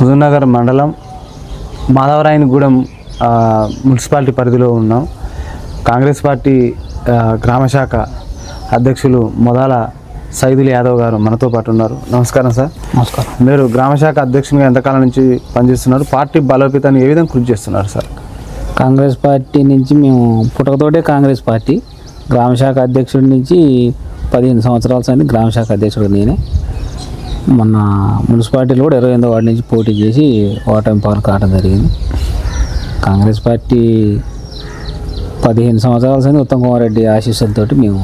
హుజూర్నగర్ మండలం మాధవరాయనగూడెం మున్సిపాలిటీ పరిధిలో ఉన్నాం. కాంగ్రెస్ పార్టీ ఆ, గ్రామ శాఖ అధ్యక్షులు మొదల సైదుల్ యాదవ్ గారు మనతో పాటు ఉన్నారు. నమస్కారం సార్. నమస్కారం. మీరు గ్రామ శాఖ అధ్యక్షునిగా ఎంతకాలం నుంచి పనిచేస్తున్నారు? పార్టీ బలోపేతాన్ని ఏ విధంగా కృషి చేస్తున్నారు సార్? కాంగ్రెస్ పార్టీ నుంచి మేము పుట్టకతోటే కాంగ్రెస్ పార్టీ. గ్రామ శాఖ అధ్యక్షుడి నుంచి పదిహేను సంవత్సరాల సంది గ్రామ శాఖ అధ్యక్షుడు నేనే. మొన్న మున్సిపాలిటీలో కూడా ఇరవై ఎనిమిదో వార్డు నుంచి పోటీ చేసి ఓటమి పాలు కావడం జరిగింది. కాంగ్రెస్ పార్టీ పదిహేను సంవత్సరాల సంది ఉత్తమ్ కుమార్ రెడ్డి ఆశీస్సులతోటి మేము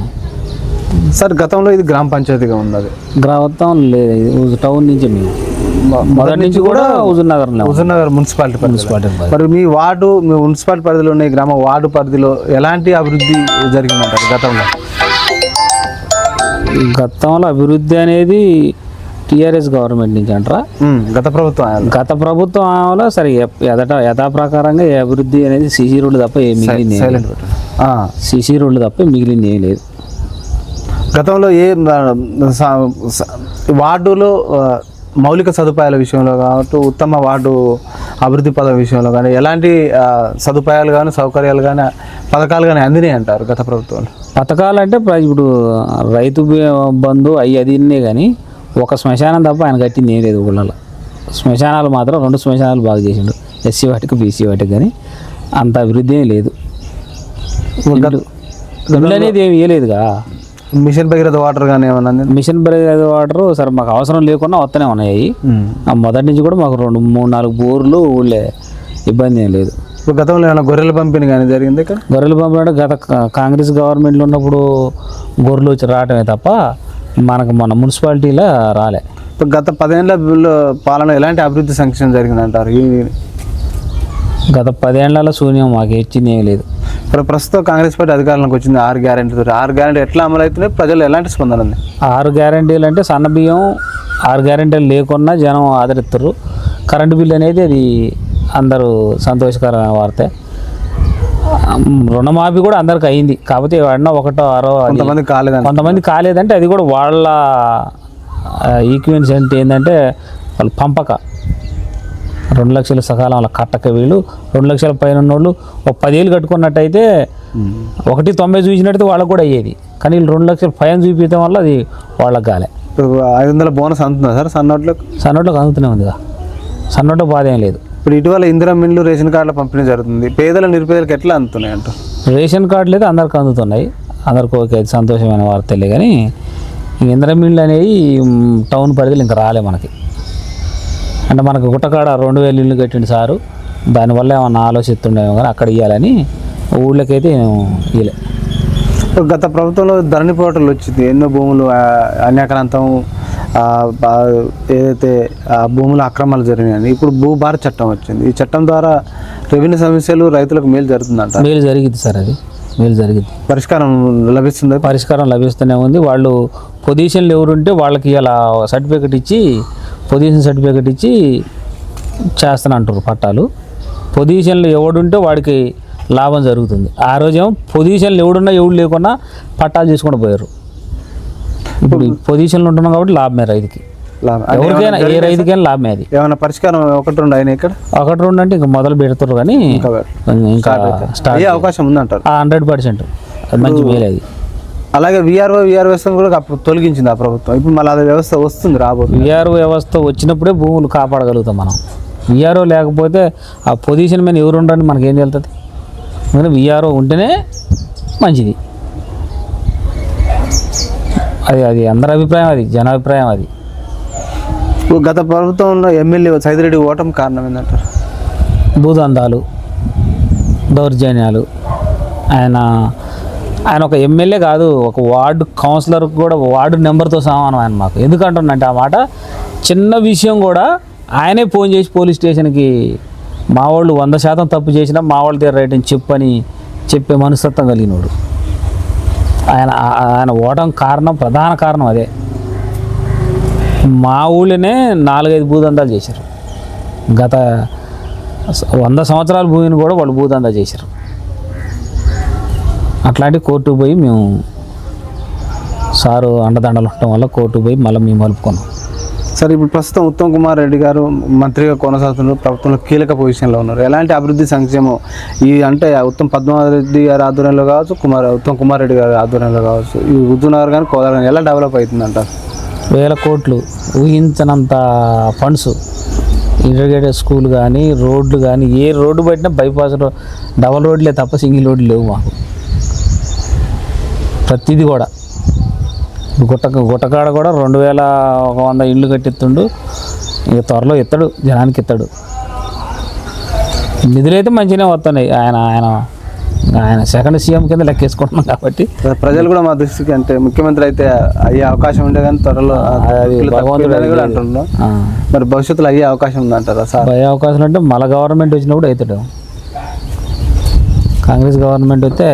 సార్ గతంలో ఇది గ్రామ పంచాయతీగా ఉన్నది గ్రామత్తం లేదు ఇది టౌన్ నుంచి మేము. మొదటి నుంచి కూడా హుజూర్ హుజూర్నగర్ మున్సిపాలిటీ పరిధిలో. మున్సిపాలిటీ పరిధి. మరి మీ వార్డు మీ మున్సిపాలిటీ పరిధిలో ఉన్న గ్రామ వార్డు పరిధిలో ఎలాంటి అభివృద్ధి జరిగిందంటారు గతంలో? గతంలో అభివృద్ధి అనేది టీఆర్ఎస్ గవర్నమెంట్ నుంచి అంటారా? గత ప్రభుత్వం. గత ప్రభుత్వంలో సరే ఎప్- ఎదట యథాప్రకారంగా ఏ అభివృద్ధి అనేది సీసీ రోడ్లు తప్ప ఏ మిగిలింది సీసీ రోడ్లు తప్ప మిగిలింది ఏం లేదు. గతంలో ఏ వార్డులో మౌలిక సదుపాయాల విషయంలో కావచ్చు ఉత్తమ వార్డు అభివృద్ధి పదం విషయంలో కానీ ఎలాంటి సదుపాయాలు కానీ సౌకర్యాలు కానీ పథకాలు కానీ అందినాయి అంటారు గత ప్రభుత్వంలో? పథకాలు అంటే ఇప్పుడు రైతు బంధు అవి అది కానీ ఒక శ్మశానం తప్ప ఆయన కట్టింది ఏం లేదు ఊళ్ళలో. శ్మశానాలు మాత్రం రెండు శ్మశానాలు బాగా చేసిండు. ఎస్సీ వాటికి బీసీ వాటికి కానీ అంత అభివృద్ధి ఏం లేదు. ఇల్లు అనేది ఏమి ఇవ్వలేదుగా మిషన్ భగీరథ వాటర్ కానీ ఏమన్నా? మిషన్ బ్రేక్ వాటర్ సరే మాకు అవసరం లేకుండా వస్తూనే ఉన్నాయి. ఆ మొదటి నుంచి కూడా మాకు రెండు మూడు నాలుగు బోర్లు ఊళ్ళే ఇబ్బంది ఏం లేదు. ఇప్పుడు గతంలో ఏమైనా గొర్రెల పంపిణీ కానీ జరిగింది ఇక్కడ? గొర్రెలు పంపిణీ గత కాంగ్రెస్ గవర్నమెంట్లో ఉన్నప్పుడు గొర్రెలు వచ్చి రావటమే తప్ప మనకు మన మున్సిపాలిటీలో రాలే. ఇప్పుడు గత పదేళ్ళ బిల్లు పాలన ఎలాంటి అభివృద్ధి సంక్షేమం జరిగింది అంటారు ఈ- గత పదేళ్ళలో శూన్యం మాకు ఇచ్చింది ఏం లేదు. ఇప్పుడు ప్రస్తుతం కాంగ్రెస్ పార్టీ అధికారంలోకి వచ్చింది ఆరు గ్యారెంటీ ఆరు గ్యారెంటీ ఎట్లా అమలు అవుతున్నాయి? ప్రజలు ఎలాంటి స్పందన ఉంది? ఆరు గ్యారంటీలు అంటే సన్న బియ్యం ఆరు గ్యారంటీలు లేకున్నా జనం ఆదరిస్తారు కరెంటు బిల్ అనేది అది అందరూ సంతోషకరమైన వార్తే. రుణమాఫీ కూడా అందరికి అయింది. కాకపోతే వాడిన ఒకటో ఆరో కొంతమంది కాలేదని కొంతమంది కాలేదంటే అది కూడా వాళ్ళ ఈక్వెన్స్ అంటే ఏంటంటే వాళ్ళు పంపక. రెండు లక్షల సకాలంలో కట్టక వీళ్ళు. రెండు లక్షల పైన ఉన్నోళ్ళు ఒక పదేళ్ళు కట్టుకున్నట్టయితే ఒకటి తొంభై చూసినట్టయితే వాళ్ళకు కూడా అయ్యేది. కానీ వీళ్ళు రెండు లక్షల పైన చూపించడం వల్ల అది వాళ్ళకి కాలే. ఇప్పుడు ఐదు వందల బోనస్ అందుతుందా సార్ సన్నోట్లకు? సన్నోట్లకు అందుతూనే ఉందిగా. సన్నోట్లో బాధ ఏం లేదు. ఇప్పుడు ఇటీవల ఇందిరా మిల్లు రేషన్ కార్డుల పంపిణీ జరుగుతుంది. పేదల నిరుపేదలకు ఎట్లా అందుతున్నాయి అంట రేషన్ కార్డులు అయితే అందరికి అందుతున్నాయి. అందరికి ఓకే సంతోషమైన వార్తలే కానీ ఇంద్ర మిల్లు అనేవి టౌన్ పరిధిలో ఇంకా రాలే మనకి. అంటే మనకు గుట్టకాడ రెండు వేలు ఇల్లు కట్టిండు సారు. దానివల్ల ఏమన్నా ఆలోచిస్తుండేమో కానీ అక్కడ ఇవ్వాలని ఊళ్ళకైతే ఇవ్వలే గత ప్రభుత్వంలో ధరణి పోర్టల్ వచ్చింది. ఎన్నో భూములు అన్యాక్రాంతం ఏదైతే భూముల అక్రమాలు జరిగినాయని ఇప్పుడు భూభార చట్టం వచ్చింది. ఈ చట్టం ద్వారా రెవెన్యూ సమస్యలు రైతులకు మేలు జరుగుతుందంట మేలు జరిగింది సార్ అది. మేలు జరిగింది. పరిష్కారం లభిస్తుంది? పరిష్కారం లభిస్తూనే ఉంది. వాళ్ళు పొజిషన్లు ఎవరుంటే వాళ్ళకి ఇలా సర్టిఫికెట్ ఇచ్చి పొజిషన్ సర్టిఫికెట్ ఇచ్చి చేస్తానంటారు పట్టాలు. పొజిషన్లు ఎవడుంటే వాడికి లాభం జరుగుతుంది. ఆ రోజేమో పొజిషన్లు ఎవడున్నా ఎవడు లేకున్నా పట్టాలు తీసుకొని పోయారు. ఇప్పుడు పొజిషన్లు ఉంటున్నాం కాబట్టి లాభమే రైతుకి. ఎవరికైనా ఏ రైతుకైనా లాభమే అది. ఏమైనా పరిష్కారం ఒకటి రెండు అయినా ఇక్కడ? ఒకటి రెండు అంటే ఇంకా మొదలు పెడతారు కానీ ఇంకా స్టార్ట్ అవకాశం ఉందంటారు. హండ్రెడ్ పర్సెంట్ మంచి మేలు అది. అలాగే విఆర్ఓ విఆర్ వ్యవస్థ కూడా అప్పుడు తొలగించింది ఆ ప్రభుత్వం. ఇప్పుడు మళ్ళీ అదే వ్యవస్థ వస్తుంది రాబోతుంది. విఆర్ఓ వ్యవస్థ వచ్చినప్పుడే భూములు కాపాడగలుగుతాం మనం. విఆర్ఓ లేకపోతే ఆ పొజిషన్ మీద ఎవరు ఉండరని మనకి అందుకని విఆర్ఓ ఉంటేనే మంచిది. అది అది అందరి అభిప్రాయం అది జనాభిప్రాయం అది. ఇప్పుడు గత ప్రభుత్వంలో ఎమ్మెల్యే సైదిరెడ్డి ఓటమి కారణం ఏంటంటారు భూదందాలు దౌర్జన్యాలు. ఆయన ఆయన ఒక ఎమ్మెల్యే కాదు ఒక వార్డు కౌన్సిలర్ కూడా వార్డు నెంబర్తో సమానం ఆయన మాకు. ఎందుకంటున్నంటే ఆ మాట చిన్న విషయం కూడా ఆయనే ఫోన్ చేసి పోలీస్ స్టేషన్కి మా వాళ్ళు వంద శాతం తప్పు చేసినా మా వాళ్ళ దగ్గర రైట్ అని చెప్పని చెప్పే మనస్తత్వం కలిగినోడు. ఆయన ఆయన ఓటం కారణం ప్రధాన కారణం అదే. మా ఊళ్ళోనే నాలుగైదు భూదందాలు చేశారు. గత వంద సంవత్సరాల భూమిని కూడా వాళ్ళు భూదందా చేశారు. అట్లాంటి కోర్టు పోయి మేము సారు అండదండలు ఉండటం వల్ల కోర్టు పోయి మళ్ళీ మేము మలుపుకున్నాం. సార్ ఇప్పుడు ప్రస్తుతం ఉత్తమ్ కుమార్ రెడ్డి గారు మంత్రిగా కొనసాగుతున్నారు ప్రభుత్వంలో కీలక పొజిషన్లో ఉన్నారు. ఎలాంటి అభివృద్ధి సంక్షేమం ఈ అంటే ఉత్తమ్ పద్మారెడ్డి గారి ఆధ్వర్యంలో కావచ్చు కుమార్ ఉత్తమ్ కుమార్ రెడ్డి గారి ఆధ్వర్యంలో కావచ్చు ఈ హుజూర్నగర్ కానీ కోదాడ కానీ ఎలా డెవలప్ అవుతుందంట? వేల కోట్లు ఊహించనంత ఫండ్స్ ఇంటిగ్రేటెడ్ స్కూల్ కానీ రోడ్లు కానీ ఏ రోడ్డు పెట్టినా బైపాస్ రో- డబల్ రోడ్లే తప్ప సింగిల్ రోడ్లు లేవు మాకు. ప్రతిదీ కూడా. గుట్ట గుట్టకాడ కూడా రెండు వేల ఒక వంద ఇళ్ళు కట్టిస్తుండు. ఇక త్వరలో ఎత్తాడు జనానికి ఎత్తాడు. నిధులైతే మంచిగానే వస్తున్నాయి. ఆయన ఆయన ఆయన సెకండ్ సీఎం కింద లెక్కేసుకుంటున్నాం కాబట్టి. ప్రజలు కూడా మా దృష్టికి అంటే ముఖ్యమంత్రి అయితే అయ్యే అవకాశం ఉండే కానీ త్వరలో కూడా. మరి భవిష్యత్తులో అయ్యే అవకాశం ఉందంటారా సార్? భయ అవకాశాలు అంటే మళ్ళీ గవర్నమెంట్ వచ్చినప్పుడు అవుతాడు. కాంగ్రెస్ గవర్నమెంట్ వస్తే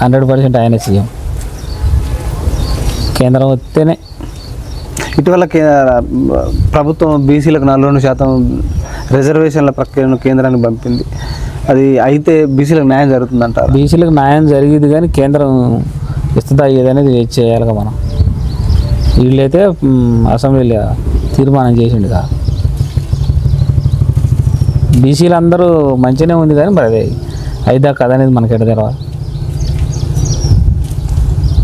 హండ్రెడ్ పర్సెంట్ ఆయనే సీఎం. కేంద్రం వస్తేనే. ఇటీవల ప్రభుత్వం బీసీలకు నలభై రెండు శాతం రిజర్వేషన్ల ప్రక్రియను కేంద్రానికి పంపింది. అది అయితే బీసీలకు న్యాయం జరుగుతుందంటారు. బీసీలకు న్యాయం జరిగేది కానీ కేంద్రం ఇస్తుందా ఏదనేది వెయిట్ చేయాలిగా మనం. వీళ్ళైతే అసెంబ్లీలో తీర్మానం చేసిండుగా. బీసీలు అందరూ మంచిగానే ఉంది కానీ మరి అదే అయిదా కథ అనేది మనకి ఎడ తెలవాలి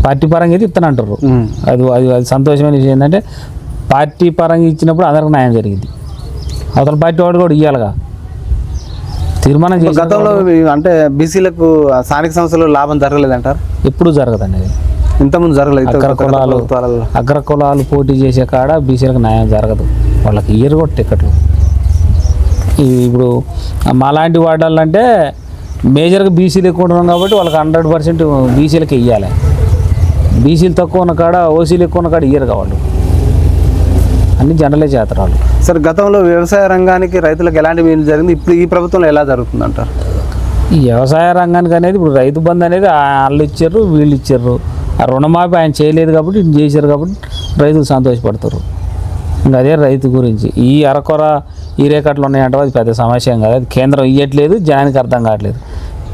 పార్టీ పరంగా అయితే ఇస్తానంటారు ఉమ్. అది అది అది సంతోషమైన విషయం ఏంటంటే పార్టీ పరంగా ఇచ్చినప్పుడు అందరికి న్యాయం జరిగింది. అవతల పార్టీ వాడు కూడా ఇవ్వాలిగా తీర్మానం గతంలో అంటే బీసీలకు స్థానిక సంస్థలు లాభం జరగలేదంటారు? ఎప్పుడు జరగదండి అది. ఇంతకుముందు జరగలేదు అగ్ర కులాలు అగ్ర కులాలు పోటీ చేసే కాడ బీసీలకు న్యాయం జరగదు. వాళ్ళకి ఇయర్ కూడా టికెట్లు ఇప్పుడు మాలాంటి వాడాలంటే మేజర్గా బీసీలు ఎక్కువ ఉంటున్నాం కాబట్టి వాళ్ళకి హండ్రెడ్ పర్సెంట్ బీసీలకి ఇవ్వాలి బీసీలు తక్కువ ఉన్న కాడ ఓసీలు ఎక్కువ ఉన్న కాడ ఇయ్యరు కావాలి అన్ని జనరలే వాళ్ళు సార్ గతంలో వ్యవసాయ రంగానికి రైతులకు ఎలాంటి మేలు జరిగింది? ఇప్పుడు ఈ ప్రభుత్వంలో ఎలా జరుగుతుంది అంటారు ఈ వ్యవసాయ రంగానికి అనేది ఇప్పుడు రైతు బంధు అనేది వాళ్ళు ఇచ్చారు వీళ్ళు ఇచ్చారు. ఆ రుణమాఫీ ఆయన చేయలేదు కాబట్టి ఇది చేశారు కాబట్టి రైతులు సంతోషపడతారు. ఇంకా అదే రైతు గురించి. ఈ అరకొర ఈ రేకట్లు ఉన్నాయంటే అది పెద్ద సమస్య కాదు. అది కేంద్రం ఇవ్వట్లేదు జనానికి అర్థం కావట్లేదు.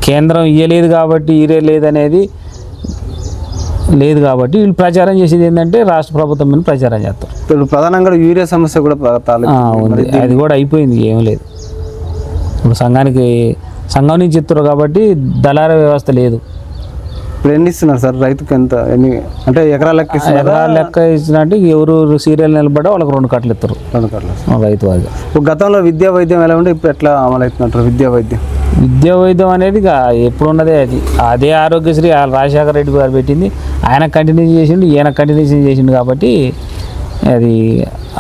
కేంద్రం ఇవ్వలేదు కాబట్టి ఈరే లేదనేది లేదు కాబట్టి వీళ్ళు ప్రచారం చేసేది ఏంటంటే రాష్ట్ర ప్రభుత్వం మీద ప్రచారం చేస్తారు. ఇప్పుడు ప్రధానంగా యూరియా సమస్య కూడా ఉంది. అది కూడా అయిపోయింది ఏం లేదు. ఇప్పుడు సంఘానికి సంఘం నుంచి ఇస్తారు కాబట్టి దళార వ్యవస్థ లేదు. ఇప్పుడు ఎన్ని ఇస్తున్నారు సార్ రైతుకి ఎంత? ఎన్ని? అంటే ఎకరాల లెక్క ఎకరాల లెక్క ఇచ్చినట్టు ఎవరు సీరియల్ నిలబడ్డా వాళ్ళకి రెండు కట్టలు ఇస్తారు. రైతు వాళ్ళు ఇప్పుడు గతంలో విద్యా వైద్యం ఎలా ఉంటే ఇప్పుడు ఎట్లా అమలు అవుతుందంటారు విద్యా వైద్యం? విద్యా వైద్యం అనేది ఎప్పుడు ఉన్నదే అది. అదే ఆరోగ్యశ్రీ రాజశేఖర రెడ్డి గారు పెట్టింది. ఆయన కంటిన్యూ చేసిండు ఈయన కంటిన్యూషన్ చేసిండు కాబట్టి అది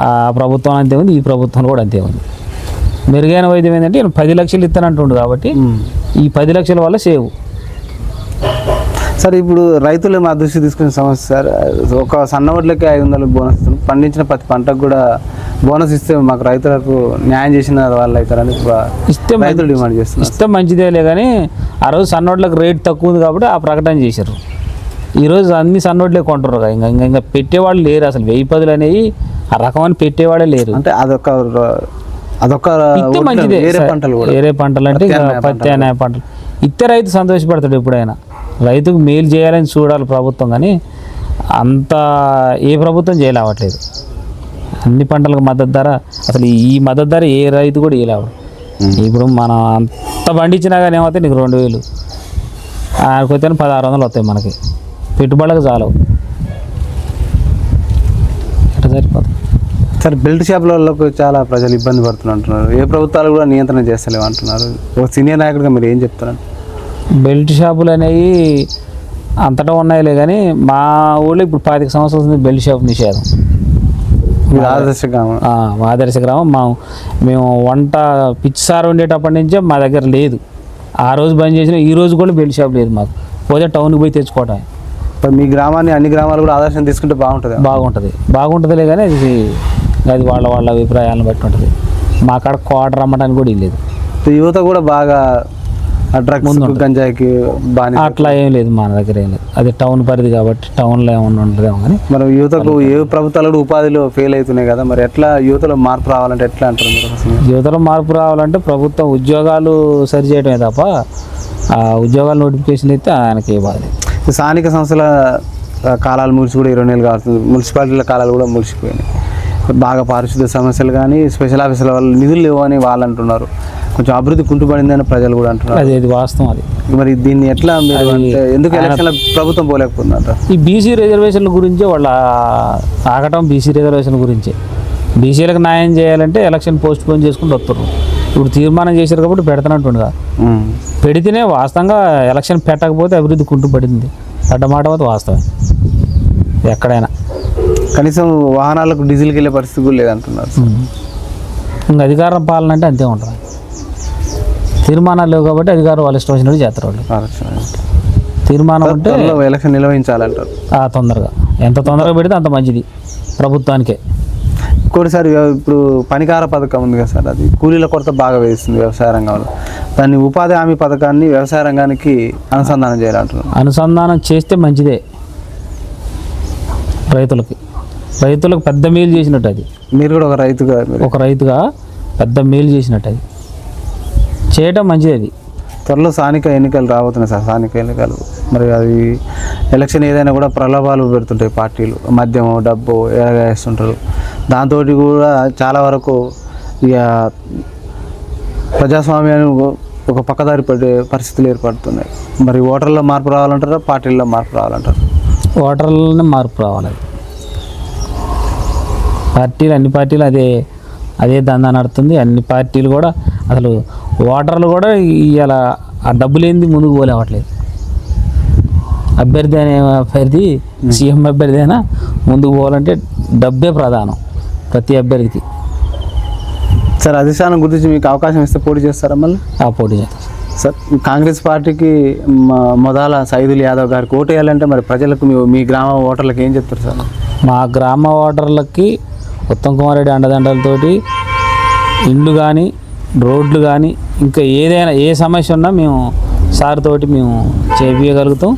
ఆ ప్రభుత్వం అంతే ఉంది ఈ ప్రభుత్వం కూడా అంతే ఉంది. మెరుగైన వైద్యం ఏంటంటే పది లక్షలు ఇస్తానంటుండు కాబట్టి ఈ పది లక్షల వల్ల సేవ్. సార్ ఇప్పుడు రైతులు మా దృష్టి తీసుకునే సమస్య సార్ ఒక సన్న ఐదు వందలు బోనస్ పండించిన ప్రతి పంటకు కూడా బోనస్ ఇస్తే మాకు రైతులకు న్యాయం చేసిన వాళ్ళు అవుతారని ఇస్తే రైతులు డిమాండ్ చేస్తున్నారు. ఇస్తే మంచిదేలే కానీ ఆ రోజు సన్నోట్లకు రేట్ తక్కువ ఉంది కాబట్టి ఆ ప్రకటన చేశారు. ఈరోజు అన్ని సన్నోట్లే కొంటారు కదా. ఇంకా ఇంకా ఇంకా పెట్టేవాళ్ళు లేరు అసలు. వెయ్యి పదులు అనేవి ఆ రకమని పెట్టేవాడే లేరు. అంటే అదొక అదొక మంచిదే. వేరే. పంటలు వేరే పంటలు అంటే ప్రత్యామ్నాయ అనే పంటలు ఇస్తే రైతు సంతోషపడతాడు ఎప్పుడైనా. రైతుకు మేలు చేయాలని చూడాలి ప్రభుత్వం కానీ అంత ఏ ప్రభుత్వం చేయలేవట్లేదు. అన్ని పంటలకు మద్దతు ధర అసలు ఈ మద్దతు ధర ఏ రైతు కూడా ఇవ్వలేవు ఇప్పుడు మనం అంత పండించినా కానీ ఏమవుతాయి? నీకు రెండు వేలు. ఆడిపోతే పదహారు వందలు వస్తాయి మనకి. పెట్టుబడులకు చాలవు. సరిపోతుంది సార్ బెల్ట్ షాపులకు చాలా ప్రజలు ఇబ్బంది పడుతున్నారు ఏ ప్రభుత్వాలు కూడా నియంత్రణ చేస్తలేవు అంటున్నారు. ఒక సీనియర్ నాయకుడిగా మీరు ఏం చెప్తారు బెల్ట్ షాపులు అనేవి అంతటా ఉన్నాయిలే కానీ మా ఊళ్ళో ఇప్పుడు పాతిక సంవత్సరాల నుంచి బెల్ట్ షాప్ నిషేధం. మీరు ఆదర్శంగా ఆ, మా ఆదర్శ గ్రామం. మా మేము వంట పిచ్చిసార ఉండేటప్పటి నుంచే మా దగ్గర లేదు. ఆ రోజు బంద్ చేసిన ఈ రోజు కూడా బెల్ట్ షాప్ లేదు మాకు. పోతే టౌన్కి పోయి తెచ్చుకోవటం మీ గ్రామాన్ని అన్ని గ్రామాలు కూడా ఆదర్శం తీసుకుంటే బాగుంటుంది. బాగుంటుంది. బాగుంటుందిలే కానీ అది అది వాళ్ళ వాళ్ళ అభిప్రాయాలను బట్టి ఉంటుంది. మా కాడ క్వార్టర్ అమ్మడానికి కూడా లేదు. యువత కూడా బాగా డ్రగ్స్ గంజాయికి బాగా అట్లా ఏం లేదు మన దగ్గర ఏం లేదు. అది టౌన్ పరిధి కాబట్టి టౌన్లో ఏమన్నా ఉంటుందేమో కానీ మరి యువతకు ఏ ప్రభుత్వాలు కూడా ఉపాధిలో ఫెయిల్ అవుతున్నాయి కదా మరి ఎట్లా యువతలో మార్పు రావాలంటే ఎట్లా అంటారు? యువతలో మార్పు రావాలంటే ప్రభుత్వం ఉద్యోగాలు సరి చేయడమే తప్ప ఆ ఉద్యోగాల నోటిఫికేషన్ అయితే ఆయనకి ఇవ్వాలి. స్థానిక సంస్థల కాలాలు ముగిసి కూడా ఇరవై నెలలు కావాల్సింది మున్సిపాలిటీల కాలాలు కూడా ముగిసిపోయినాయి. బాగా పారిశుద్ధ్య సమస్యలు కానీ స్పెషల్ ఆఫీసుల వాళ్ళు నిధులు లేవు అని వాళ్ళు అంటున్నారు. కొంచెం అభివృద్ధి కుంటుపడిందని ప్రజలు కూడా అంటున్నారు. అది అది వాస్తవం అది. మరి దీన్ని ఎట్లా మీరు ఎందుకు ఎలక్షన్ల ప్రభుత్వం పోలేకపోతుందంట? ఈ బీసీ రిజర్వేషన్ల గురించే వాళ్ళ ఆగటం బీసీ రిజర్వేషన్ గురించే. బీసీలకు న్యాయం చేయాలంటే ఎలక్షన్ పోస్ట్ పోన్ చేసుకుంటూ వస్తున్నారు. ఇప్పుడు తీర్మానం చేశారు కాబట్టి పెడతానంటుండగా ఉమ్. పెడితేనే వాస్తవంగా ఎలక్షన్ పెట్టకపోతే అభివృద్ధి కుంటు పడింది. అడ్డమాట వాస్తవం. ఎక్కడైనా. కనీసం వాహనాలకు డీజిల్కి వెళ్ళే పరిస్థితి కూడా లేదంటున్నారు. ఇంకా అధికారం పాలన అంటే అంతే ఉంటుంది. తీర్మానాలు లేవు కాబట్టి అధికారం వాళ్ళు ఇష్టం వచ్చినట్టు చేస్తారు వాళ్ళు. తీర్మానం ఉంటే త్వరలో ఎలక్షన్ నిర్వహించాలంటారు తొందరగా. ఎంత తొందరగా పెడితే అంత మంచిది. ప్రభుత్వానికే. ఇంకోటిసారి వ్యవ- ఇప్పుడు పనికార పథకం ఉంది కదా సార్ అది కూలీల కొరత బాగా వేస్తుంది వ్యవసాయ రంగంలో. దాన్ని ఉపాధి హామీ పథకాన్ని వ్యవసాయ రంగానికి అనుసంధానం చేయాలంటున్నారు. అనుసంధానం చేస్తే మంచిదే. రైతులకి. రైతులకు పెద్ద మేలు చేసినట్టు అది. మీరు కూడా ఒక రైతుగా ఒక రైతుగా పెద్ద మేలు చేసినట్టు అది. చేయటం మంచిది అది. త్వరలో స్థానిక ఎన్నికలు రాబోతున్నాయి సార్ స్థానిక ఎన్నికలు. మరి అది ఎలక్షన్ ఏదైనా కూడా ప్రలోభాలు పెడుతుంటాయి పార్టీలు. మద్యము డబ్బు ఎరగేస్తుంటారు దాంతో కూడా చాలా వరకు ఇక ప్రజాస్వామ్యాన్ని ఒక పక్కదారి పడే పరిస్థితులు ఏర్పడుతున్నాయి. మరి ఓటర్లో మార్పు రావాలంటారా? పార్టీల్లో మార్పు రావాలంటారు? ఓటర్లని మార్పు రావాలి. పార్టీలు అన్ని పార్టీలు అదే అదే దందా నడుతుంది. అన్ని పార్టీలు కూడా అసలు ఓటర్లు కూడా ఇవాళ ఆ డబ్బు లేనిది ముందుకు పోలేవట్లేదు. అభ్యర్థి అనే అభ్యర్థి సీఎం అభ్యర్థి అయినా ముందుకు పోవాలంటే డబ్బే ప్రధానం. ప్రతి అభ్యర్థికి. సార్ అధిష్టానం గురించి మీకు అవకాశం ఇస్తే పోటీ చేస్తారా మళ్ళీ? ఆ పోటీ చేస్తారు సార్ కాంగ్రెస్ పార్టీకి మొదల సైదుల్ యాదవ్ గారికి ఓటు వేయాలంటే మరి ప్రజలకు మీ మీ గ్రామ ఓటర్లకు ఏం చెప్తారు సార్? మా గ్రామ ఓటర్లకి ఉత్తమ్ కుమార్ రెడ్డి అండదండలతోటి ఇండ్లు కానీ రోడ్లు కానీ ఇంకా ఏదైనా ఏ సమస్య ఉన్నా మేము సార్ తోటి మేము చేపించగలుగుతాం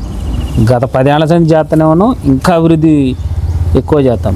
గత పదేళ్ళ సంది చేస్తూనే ఉన్నాం. ఇంకా అభివృద్ధి ఎక్కువ చేస్తాం.